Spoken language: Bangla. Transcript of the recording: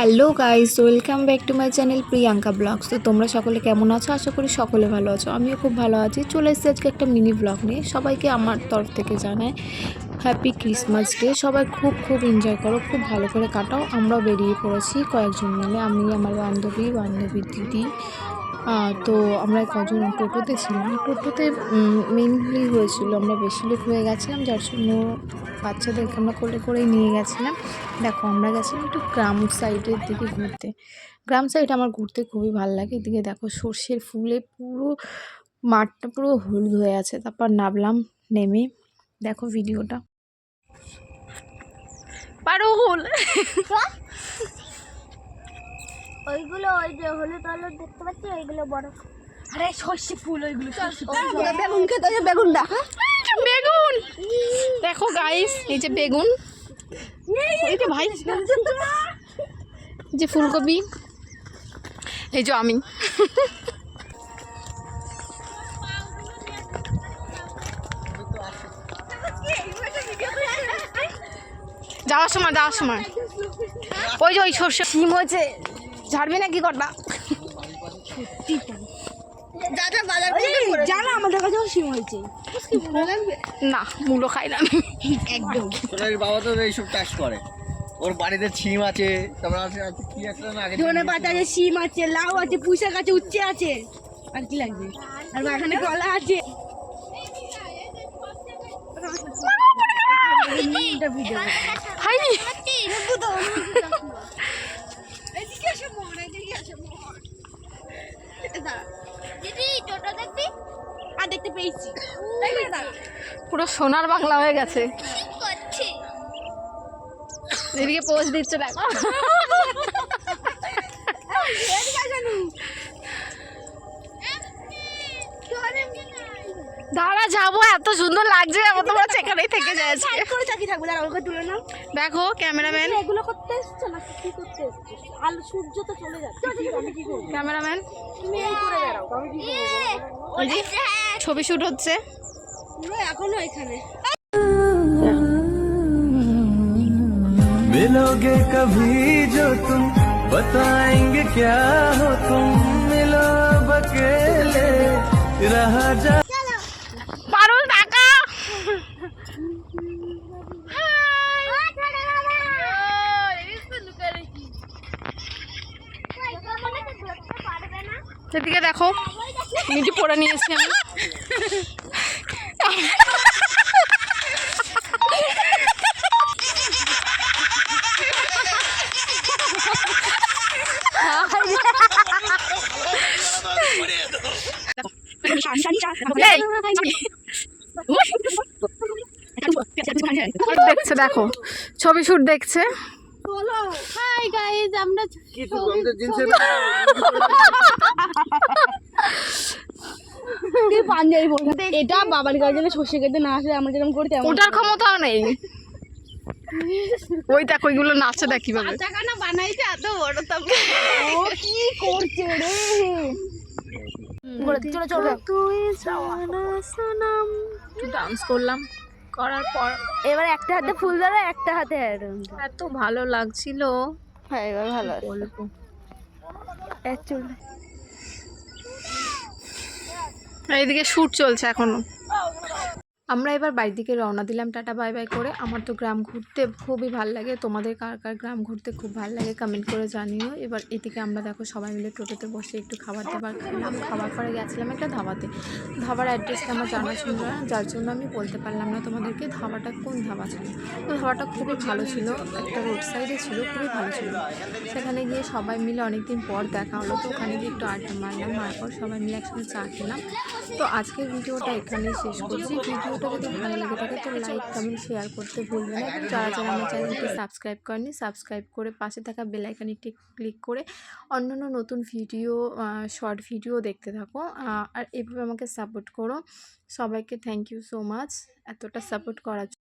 Hello guys, welcome back to my channel Priyanka blogs. তো তোমরা সকলে কেমন আছো? আশা করি সকলে ভালো আছো। আমিও খুব ভালো আছি। চলে এসেছি আজকে একটা মিনি ব্লগ নিয়ে। সবাইকে আমার তরফ থেকে জানাই হ্যাপি ক্রিসমাস ডে সবাই খুব খুব এনজয় করো, খুব ভালো করে কাটাও। আমরাও বেরিয়ে পড়েছি কয়েকজন মিলে। আমি, আমার বান্ধবী, বান্ধবীর দিদি। তো আমরা কজন টোটোতে ছিলাম। টোটোতে মেনলি হয়েছিল আমরা বেশি লোক হয়ে গেছিলাম, যার জন্য বাচ্চাদেরকে আমরা কোলে করেই নিয়ে গেছিলাম। দেখো আমরা গেছিলাম একটু গ্রাম সাইডের দিকে ঘুরতে। গ্রাম সাইড আমার ঘুরতে খুবই ভালো লাগে। এদিকে দেখো সর্ষের ফুলে পুরো মাঠটা পুরো হলুদ হয়ে আছে। তারপর নামলাম নেমে। দেখো ভিডিওটা। পারুল ওইগুলো ওই যে হলুদ হলুদ দেখতে পাচ্ছি ওইগুলো বড়। আরে সর্ষে ফুল ওইগুলো। বেগুন খেতে বেগুন দেখা বেগুন দেখো গাইস এই যে বেগুন। এই যে ভাই যে ফুলকপি এই যে আমি যাওয়ার সময় যাওয়ার সময়। ওই যে ওই সর্ষে। সিম হয়েছে ঝাড়বি না কি করবা? জানা আমাদের কাছেও সিম হয়েছে। না মূলো খাই না একদম। বাবা তো এইসব চাষ করে। ওর বাড়িতে ছিম আছে তারপর আছে কি একটা না আগে ধনে পাতা আছে সিম আছে লাউ আছে পুঁইশাক আছে উচ্ছে আছে। আর কি লাগবে? আর এখানে কলা আছে। খাইনি পেয়েছি। পুরো সোনার বাংলা হয়ে গেছে। এদিকে পোস্ট দিচ্ছে দেখো। দাঁড়া যাবো এত সুন্দর লাগছে আমার তোমার সেখানেই থেকে যায় আজকে সাইড করে চাকি থাকবে দাঁড়া ওকে তুলে নাও দেখো ক্যামেরাম্যান এগুলো করতে এসছো না কি করতে এসছো আলো সূর্য তো চলে যাচ্ছে আমি কি করবো ক্যামেরাম্যান তুমি এই করে বেড়াও আমি কি করবো ওই যে ছবি শুট হচ্ছে পুরো এখনো এখানে मिलोगे कभी जो तुम बताएंगे क्या हो तुम मिलो अब अकेले रहा जा সেদিকে দেখো। মিটি পরে নিয়েছি আমি। দেখছে দেখো। ছবি শুট দেখছে। হাই গাইস আমরা কিছু আমাদের জিনিসের পাঞ্জাবি পরে এটা বাবার গার্জেনে সর্ষে কেটে না আসলে আমরা যেরকম করি তেমন ওটার ক্ষমতাও নেই। ওই দেখো ওইগুলো নাচে দেখ কীভাবে। টাকানা বানাইছে এত বড় তো। ও কি করছে রে? করে চলো চলো। ডান্স করলাম। করার পর এবার একটা হাতে ফুল ধরো একটা হাতে এত ভালো লাগছিল। হ্যাঁ এবার ভালো আছে। বলব? এইদিকে শ্যুট চলছে এখনও। আমরা এবার বাড়ির দিকে রওনা দিলাম, টাটা, বাই বাই করে। আমার তো গ্রাম ঘুরতে খুবই ভালো লাগে। তোমাদের কার কার গ্রাম ঘুরতে খুব ভালো লাগে কমেন্ট করে জানিও। এবার এদিকে আমরা দেখো সবাই মিলে টোটোতে বসে একটু খাবার দাবার খেলাম। খাবার পরে গেছিলাম একটা ধাবাতে। ধাবার অ্যাড্রেসটা আমার জানা ছিল না, যার জন্য আমি বলতে পারলাম না তোমাদেরকে ধাবাটা কোন ধাবা ছিল। তো ধাবাটা খুবই ভালো ছিল, একটা রোড সাইডে ছিল, খুবই ভালো ছিল। সেখানে গিয়ে সবাই মিলে অনেকদিন পর দেখা হলো, তো ওখানে গিয়ে একটু আড্ডা মারলাম। মারার পর সবাই মিলে একসাথে চা খেলাম। তো আজকের ভিডিওটা এখানেই শেষ করছি। ভিডিওটা যদি ভালো লেগে থাকে তো লাইক কমেন্ট শেয়ার করতে ভুলবে না। যারা যারা আমার চ্যানেলটি সাবস্ক্রাইব করেনি সাবস্ক্রাইব করে পাশে থাকা বেল একটি ক্লিক করে অন্যান্য নতুন ভিডিও শর্ট ভিডিও দেখতে থাকো। আর এভাবে আমাকে সাপোর্ট করো। সবাইকে থ্যাংক ইউ সো মাচ এতটা সাপোর্ট করার জন্য।